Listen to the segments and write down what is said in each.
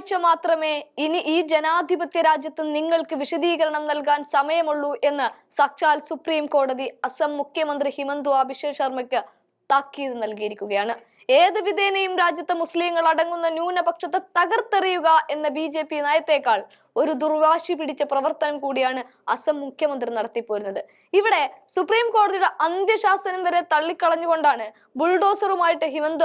മൂന്നാഴ്ച മാത്രമേ ഇനി ഈ ജനാധിപത്യ രാജ്യത്ത് നിങ്ങൾക്ക് വിശദീകരണം നൽകാൻ സമയമുള്ളൂ എന്ന് സാക്ഷാൽ സുപ്രീം കോടതി അസം മുഖ്യമന്ത്രി ഹിമന്തു അഭിഷേക് ശർമ്മയ്ക്ക് താക്കീത് നൽകിയിരിക്കുകയാണ്. ഏത് വിധേനയും രാജ്യത്തെ മുസ്ലിങ്ങൾ അടങ്ങുന്ന ന്യൂനപക്ഷത്തെ തകർത്തെറിയുക എന്ന ബി നയത്തേക്കാൾ ഒരു ദുർവാശി പിടിച്ച പ്രവർത്തനം കൂടിയാണ് അസം മുഖ്യമന്ത്രി നടത്തിപ്പോരുന്നത്. ഇവിടെ സുപ്രീം കോടതിയുടെ അന്ത്യശാസനം വരെ തള്ളിക്കളഞ്ഞുകൊണ്ടാണ് ബുൾഡോസറുമായിട്ട് ഹിമന്ത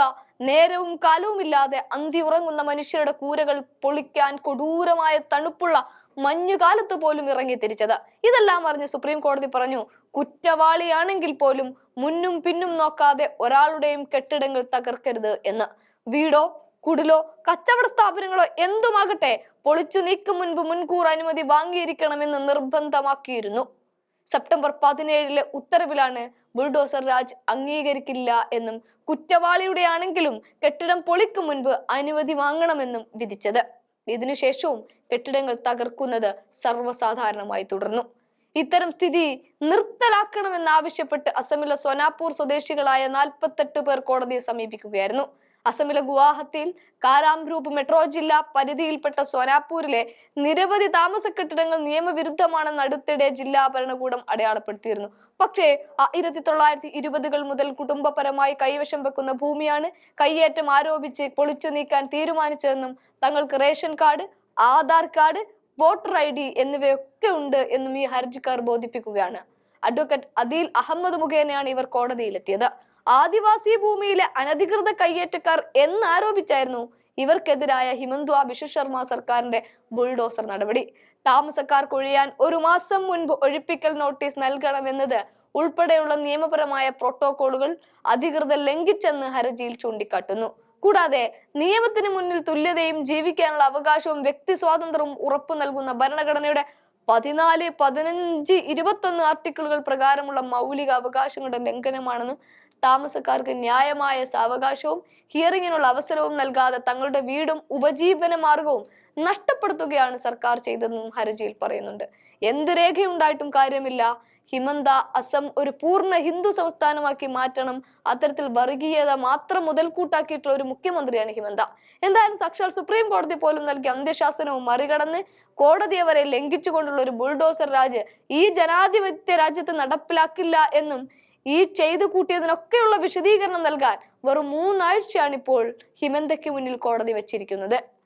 നേരവും കാലവുമില്ലാതെ അന്തി ഉറങ്ങുന്ന മനുഷ്യരുടെ കൂരകൾ പൊളിക്കാൻ കൊടൂരമായ തണുപ്പുള്ള മഞ്ഞുകാലത്ത് പോലും ഇറങ്ങി തിരിച്ചത്. ഇതെല്ലാം അറിഞ്ഞ് സുപ്രീം കോടതി പറഞ്ഞു കുറ്റവാളിയാണെങ്കിൽ പോലും മുന്നും പിന്നും നോക്കാതെ ഒരാളുടെയും കെട്ടിടങ്ങൾ തകർക്കരുത് എന്ന്. വീടോ കുടിലോ കച്ചവട സ്ഥാപനങ്ങളോ എന്തുമാകട്ടെ പൊളിച്ചു നീക്കും മുൻപ് മുൻകൂർ അനുമതി വാങ്ങിയിരിക്കണമെന്ന് നിർബന്ധമാക്കിയിരുന്നു. സെപ്റ്റംബർ പതിനേഴിലെ ഉത്തരവിലാണ് ബുൾഡോസർ രാജ് അംഗീകരിക്കില്ല എന്നും കുറ്റവാളിയുടെ ആണെങ്കിലും കെട്ടിടം പൊളിക്കും മുൻപ് അനുമതി വാങ്ങണമെന്നും വിധിച്ചത്. ഇതിനുശേഷവും കെട്ടിടങ്ങൾ തകർക്കുന്നത് സർവസാധാരണമായി തുടർന്നു. ഇത്തരം സ്ഥിതി നിർത്തലാക്കണമെന്നാവശ്യപ്പെട്ട് അസമിലെ സോനാപൂർ സ്വദേശികളായ നാൽപ്പത്തെട്ട് പേർ കോടതിയെ സമീപിക്കുകയായിരുന്നു. അസമിലെ ഗുവാഹത്തിയിൽ കാരാംരൂപ് മെട്രോ ജില്ലാ പരിധിയിൽപ്പെട്ട സോനാപൂരിലെ നിരവധി താമസ കെട്ടിടങ്ങൾ നിയമവിരുദ്ധമാണെന്ന് അടുത്തിടെ ജില്ലാ ഭരണകൂടം അടയാളപ്പെടുത്തിയിരുന്നു. പക്ഷേ ആയിരത്തി തൊള്ളായിരത്തി ഇരുപതുകൾ മുതൽ കുടുംബപരമായി കൈവശം വെക്കുന്ന ഭൂമിയാണ് കയ്യേറ്റം ആരോപിച്ച് പൊളിച്ചു നീക്കാൻ തീരുമാനിച്ചതെന്നും തങ്ങൾക്ക് ration card Aadhaar card voter I D എന്നിവയൊക്കെ ഉണ്ട് എന്നും ഈ ഹർജിക്കാർ ബോധിപ്പിക്കുകയാണ്. അഡ്വക്കേറ്റ് അദീൽ അഹമ്മദ് മുഖേനയാണ് ഇവർ കോടതിയിലെത്തിയത്. ആദിവാസി ഭൂമിയിലെ അനധികൃത കയ്യേറ്റക്കാർ എന്നാരോപിച്ചായിരുന്നു ഇവർക്കെതിരായ ഹിമന്ത്വ ബിശ്വ ശർമ്മ സർക്കാരിന്റെ ബുൾഡോസർ നടപടി. താമസക്കാർക്ക് ഒഴിയാൻ ഒരു മാസം മുൻപ് ഒഴിപ്പിക്കൽ നോട്ടീസ് നൽകണമെന്നത് ഉൾപ്പെടെയുള്ള നിയമപരമായ പ്രോട്ടോകോളുകൾ അധികൃതർ ലംഘിച്ചെന്ന് ഹർജിയിൽ ചൂണ്ടിക്കാട്ടുന്നു. കൂടാതെ നിയമത്തിന് മുന്നിൽ തുല്യതയും ജീവിക്കാനുള്ള അവകാശവും വ്യക്തി സ്വാതന്ത്ര്യവും ഉറപ്പു നൽകുന്ന ഭരണഘടനയുടെ പതിനാല് പതിനഞ്ച് ഇരുപത്തൊന്ന് ആർട്ടിക്കിളുകൾ പ്രകാരമുള്ള മൗലിക അവകാശങ്ങളുടെ ലംഘനമാണെന്നും താമസക്കാർക്ക് ന്യായമായ സാവകാശവും ഹിയറിങ്ങിനുള്ള അവസരവും നൽകാതെ തങ്ങളുടെ വീടും ഉപജീവന മാർഗവും നഷ്ടപ്പെടുത്തുകയാണ് സർക്കാർ ചെയ്തതെന്നും ഹർജിയിൽ പറയുന്നുണ്ട്. എന്ത് രേഖയുണ്ടായിട്ടും കാര്യമില്ല. ഹിമന്ത അസം ഒരു പൂർണ ഹിന്ദു സംസ്ഥാനമാക്കി മാറ്റണം. അത്തരത്തിൽ വർഗീയത മാത്രം മുതൽക്കൂട്ടാക്കിയിട്ടുള്ള ഒരു മുഖ്യമന്ത്രിയാണ് ഹിമന്ത. എന്തായാലും സാക്ഷാൽ സുപ്രീം കോടതി പോലും നൽകിയ അന്ത്യശാസനവും മറികടന്ന് കോടതിയെ വരെ ലംഘിച്ചുകൊണ്ടുള്ള ഒരു ബുൾഡോസർ രാജ് ഈ ജനാധിപത്യ രാജ്യത്ത് നടപ്പിലാക്കില്ല എന്നും ഈ ചെയ്തു കൂട്ടിയതിനൊക്കെയുള്ള വിശദീകരണം നൽകാൻ വെറും മൂന്നാഴ്ചയാണ് ഇപ്പോൾ ഹിമന്തയ്ക്ക് മുന്നിൽ കോടതി വെച്ചിരിക്കുന്നത്.